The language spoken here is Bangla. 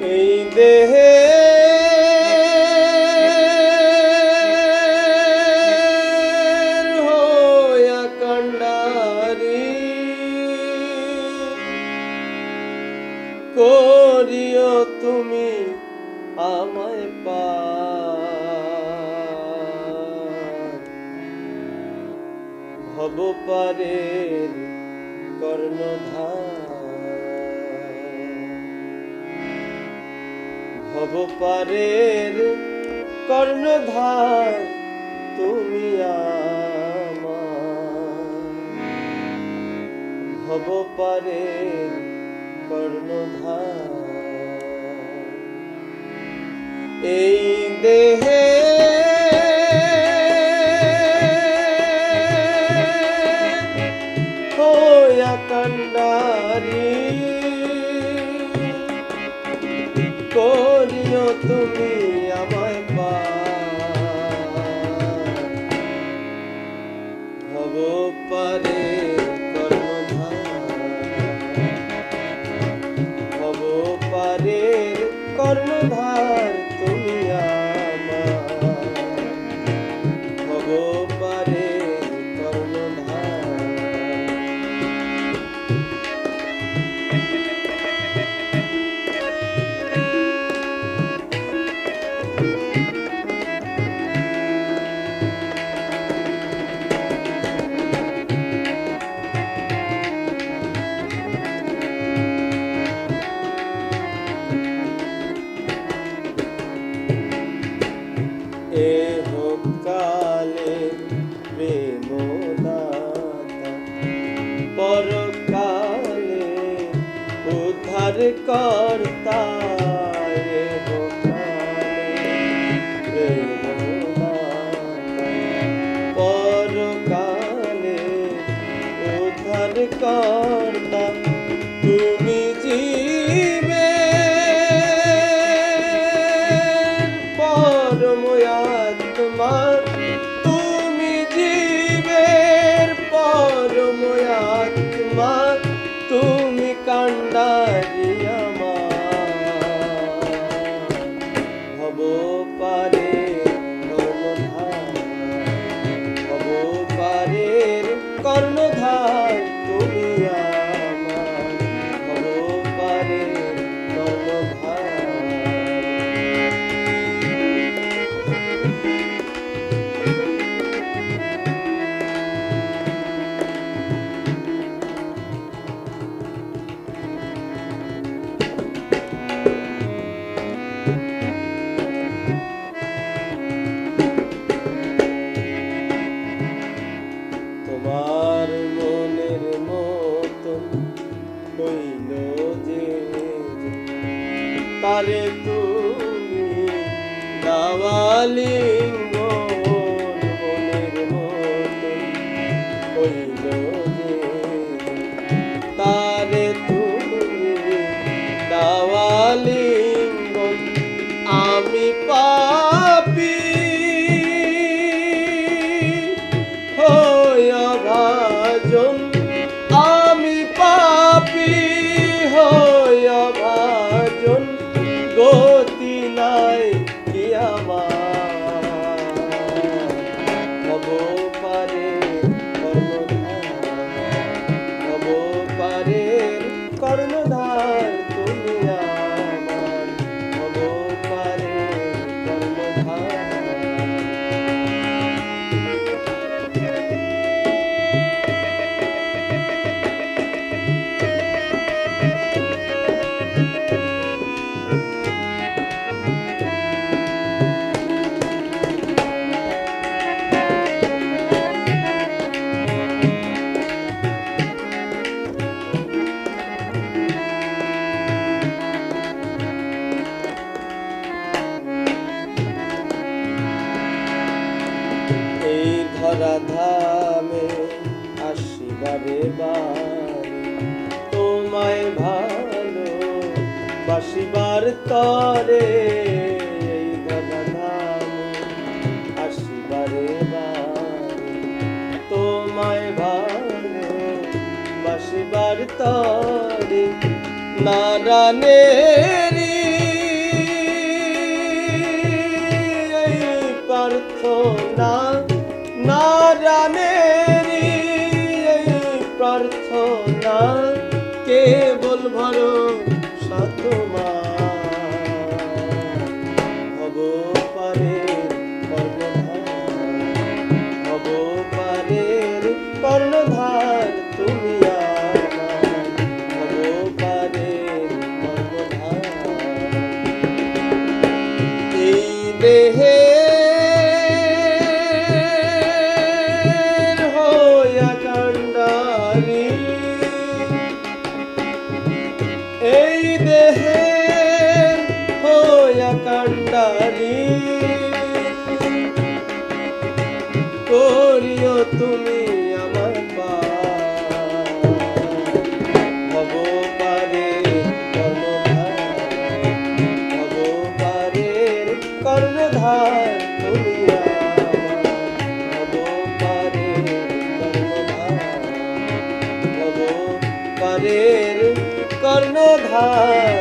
এই দেহে করিও তুমি আমায় পা কর্ণধার অবপারের কর্ণধার তুমি ভব পারে কর্ণধার। এই দেহ তুমি আমার কর্তা পরকালে উদ্ধার কর্তা তুমি তারে তুমি দাওয়ালিঙ্গ মনের মতো ধরাধামে আসিবারে তোমায় ভালো বাসিবার তরে তোমায় ভালো বাসিবার তরে নারায়ণের Water. কর্ণধার তুমি পারের কর্ণধার।